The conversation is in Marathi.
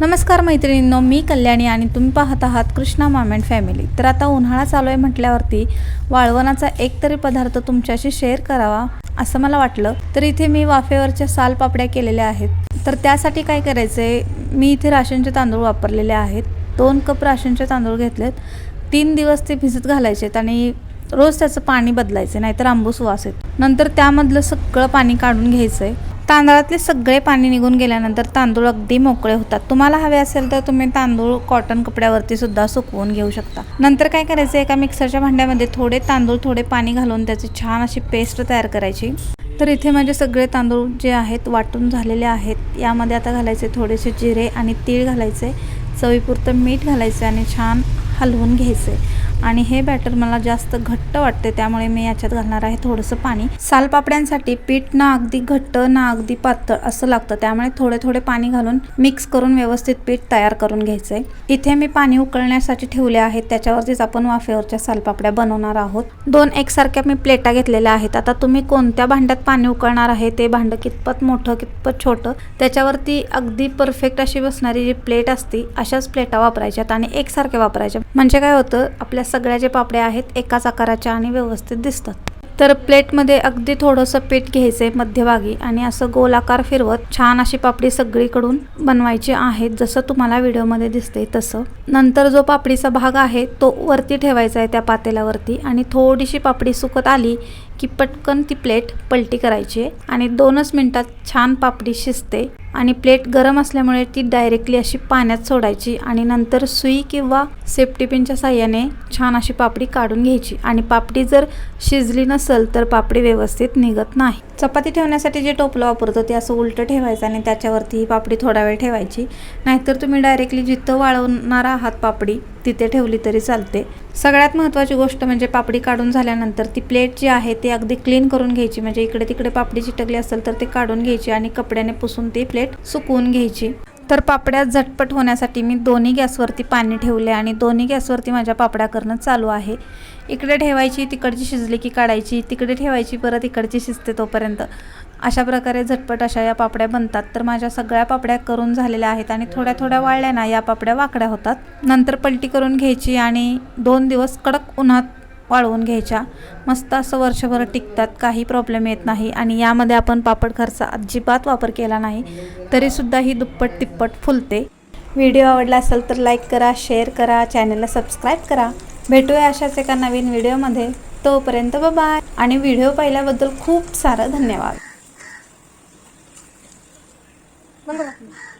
नमस्कार मैत्रिणींनो मी कल्याणी आणि तुम्ही पाहत आहात कृष्णा माम अँड फॅमिली. तर आता उन्हाळा चालू आहे म्हटल्यावरती वाळवणाचा एक तरी पदार्थ तुमच्याशी शेअर करावा असं मला वाटलं. तर इथे मी वाफेवरच्या साल पापड्या केलेल्या आहेत. तर त्यासाठी काय करायचं आहे मी इथे राशनचे तांदूळ वापरलेले आहेत. दोन कप राशनचे तांदूळ घेतलेत. तीन दिवस ते भिजत घालायचे आहेत आणि रोज त्याचं पाणी बदलायचं नाहीतर आंबूस वास येतो. नंतर त्यामधलं सगळं पाणी काढून घ्यायचं आहे तांदळातले सगळे पाणी निघून गेल्यानंतर तांदूळ अगदी मोकळे होतात. तुम्हाला हवे असेल तर तुम्ही तांदूळ कॉटन कपड्यावरती सुद्धा सुकवून घेऊ शकता. नंतर काय करायचं एका मिक्सरच्या भांड्यामध्ये थोडे तांदूळ थोडे पाणी घालून त्याची छान अशी पेस्ट तयार करायची. तर इथे माझे सगळे तांदूळ जे आहेत वाटून झालेले आहेत. यामध्ये आता घालायचे थोडेसे जिरे आणि तीळ घालायचे चवीपुरतं मीठ घालायचं आणि छान हलवून घ्यायचे. आणि हे बॅटर मला जास्त घट्ट वाटते त्यामुळे मी याच्यात घालणार आहे थोडंसं पाणी. सालपापड्यांसाठी पीठ ना अगदी घट्ट ना अगदी पातळ असं लागतं त्यामुळे थोडे थोडे पाणी घालून मिक्स करून व्यवस्थित पीठ तयार करून घ्यायचं आहे इथे मी पाणी उकळण्यासाठी ठेवले आहेत त्याच्यावरतीच आपण वाफेवरच्या सालपापड्या बनवणार आहोत. दोन एकसारख्या मी प्लेटा घेतलेल्या आहेत. आता तुम्ही कोणत्या भांड्यात पाणी उकळणार आहे ते भांडं कितपत मोठं कितपत छोटं त्याच्यावरती अगदी परफेक्ट अशी बसणारी जी प्लेट असते अशाच प्लेटा वापरायच्यात आणि एकसारख्या वापरायच्या. म्हणजे काय होतं आपल्या सगळ्या जे पापड्या आहेत एकाच आकाराच्या आणि व्यवस्थित दिसतात. तर प्लेटमध्ये अगदी थोडंसं पीठ घ्यायचं आहे मध्यभागी आणि असं गोलाकार फिरवत छान अशी पापडी सगळीकडून बनवायची आहे जसं तुम्हाला व्हिडिओमध्ये दिसते तसं. नंतर जो पापडीचा भाग आहे तो वरती ठेवायचा आहे त्या पातेल्यावरती आणि थोडीशी पापडी सुकत आली की पटकन ती प्लेट पलटी करायची आहे आणि दोनच मिनटात छान पापडी शिजते. आणि प्लेट गरम असल्यामुळे ती डायरेक्टली अशी पाण्यात सोडायची आणि नंतर सुई किंवा सेफ्टी पिनच्या साह्याने छान अशी पापडी काढून घ्यायची. आणि पापडी जर शिजली नसेल तर पापडी व्यवस्थित निघत नाही. चपाती ठेवण्यासाठी जे टोपलं वापरतो ते असं उलटं ठेवायचं आणि त्याच्यावरती ही पापडी थोडा वेळ ठेवायची. नाहीतर तुम्ही डायरेक्टली जिथं वाळवणार आहात पापडी तिथे ठेवली तरी चालते. सगळ्यात महत्त्वाची गोष्ट म्हणजे पापडी काढून झाल्यानंतर ती प्लेट जी आहे ती अगदी क्लीन करून घ्यायची. म्हणजे इकडे तिकडे पापडी चिटकली असेल तर ते काढून घ्यायची आणि कपड्याने पुसून ती प्लेट सुकवून घ्यायची. तर पापड्या झटपट होण्यासाठी मी दोन्ही गॅसवरती पाणी ठेवले आणि दोन्ही गॅसवरती माझ्या पापड्या करणं चालू आहे. इकडे ठेवायची तिकडची शिजली की काढायची तिकडे ठेवायची परत इकडची शिजते तोपर्यंत. अशा प्रकारे झटपट अशा या पापड्या बनतात. तर माझ्या सगळ्या पापड्या करून झालेल्या आहेत आणि थोड्या थोड्या वाळल्या ना या पापड्या वाकड्या होतात. नंतर पलटी करून घ्यायची आणि दोन दिवस कडक उन्हात वाळवून घ्यायच्या. मस्त असं वर्षभर टिकतात काही प्रॉब्लेम येत नाही आणि यामध्ये आपण पापड खर्चा अजिबात वापर केला नाही तरीसुद्धा ही दुप्पट तिप्पट फुलते. व्हिडिओ आवडला असेल तर लाईक करा शेअर करा चॅनलला सबस्क्राईब करा. भेटूया अशाच एका नवीन व्हिडिओमध्ये. तोपर्यंत बाय आणि व्हिडिओ पाहिल्याबद्दल खूप सारं धन्यवाद. बंद करा.